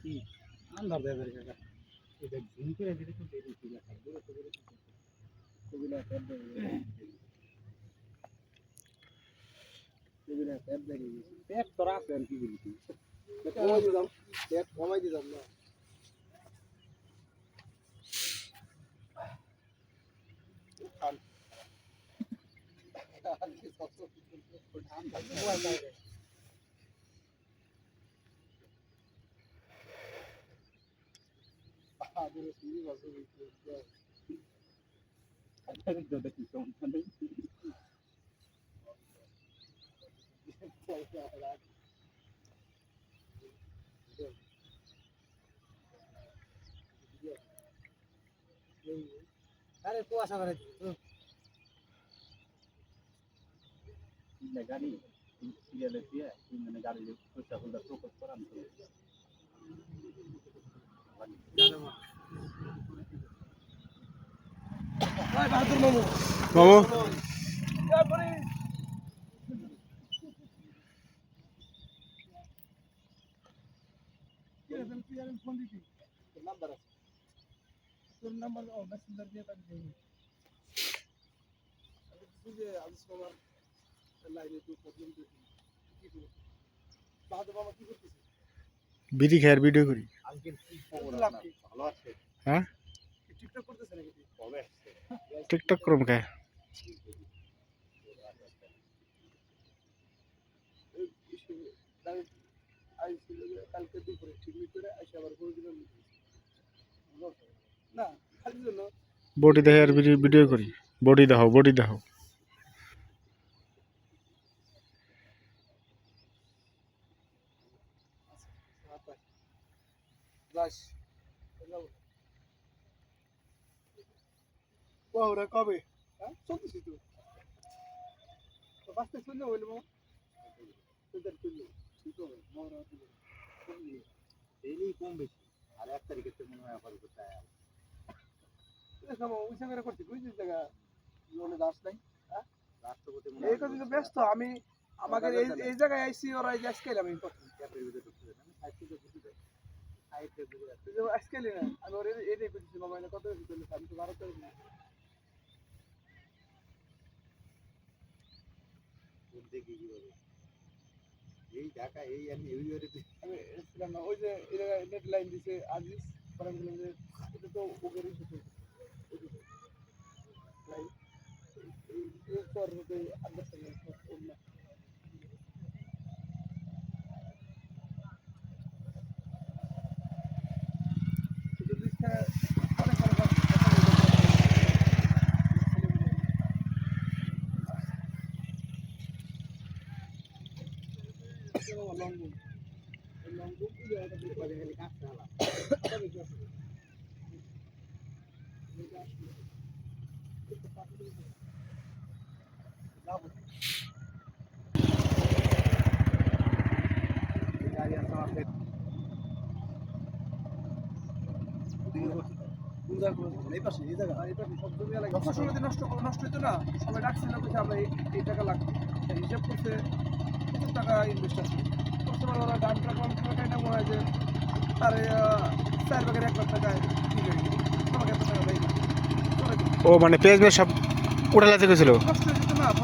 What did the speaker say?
কি? আন্ধার দেয় বের কাকা। এটা দেয় না। আরে কুয়াশা করে গাড়ি সিরিয়ালে দিয়ে মানে গাড়ি ফুলটা ফুলটা ফোকাস করান তো বাহাদুর মামু? তোর নাম্বার, ও মেসেঞ্জার দিয়ে তাকে দিবি। যে আজ তোমার লাইনে একটু প্রবলেম দিয়েছি কি করব? বাহাদুর মামা কি করতেছে? বিড়ি খেয়ার ভিডিও করি। কি হ্যাঁ কি টিকটক টিকটক করুম খায় কালকে দুপুরে ঠিক করে আসে আবার না বডি দেখে আর ভিডিও ভিডিও করি। বডি দেখাও বডি দেখাও। যাস কবে কবে হ্যাঁ চলতেছি তো তো বাসতে শুনলে হইল মা তোদের শুনলে ঠিক হবে মহরা দিলে ডেইলি কম বেশি আর এক তারিখে তো মনে হয় আবার ওই সঙ্গে করছি বুঝছিস জায়গা লোনে দাস নাই রাষ্ট্রপতি এই কথা ব্যস্ত আমি আমাকে এই এই জায়গায় আইসি ওরা আজকে আমি এই ঢাকা এই আমি ছিলাম না ওই যে নেট লাইন দিছে আজিজ এটা তো ওকে লাইন না শুধু লিস্টটা অনেক বড় বড় লঙ্গু লঙ্গু কি জায়গাটা দিয়ে পাবে খালি কাটতে হলা আবার বেশি আছে গাড়ি আছে আমার পেট এই পাশে এই জায়গা আর এটা সব জমি লাগে ফসল যদি নষ্ট হইতো না সবাই ডাকছিল আমরা এই টাকা লাগবে। হিসাব করতে টাকা ইনভেস্ট আছে। প্রথমে ওরা ডান টাকা না মনে হয় যে তার চার ভাগের এক লাখ টাকায় ঠিক হয়ে আমাকে এত টাকা দেয়। ও মানে পেজ মেজ সব উঠালাতে গেছিল নষ্ট না ওরা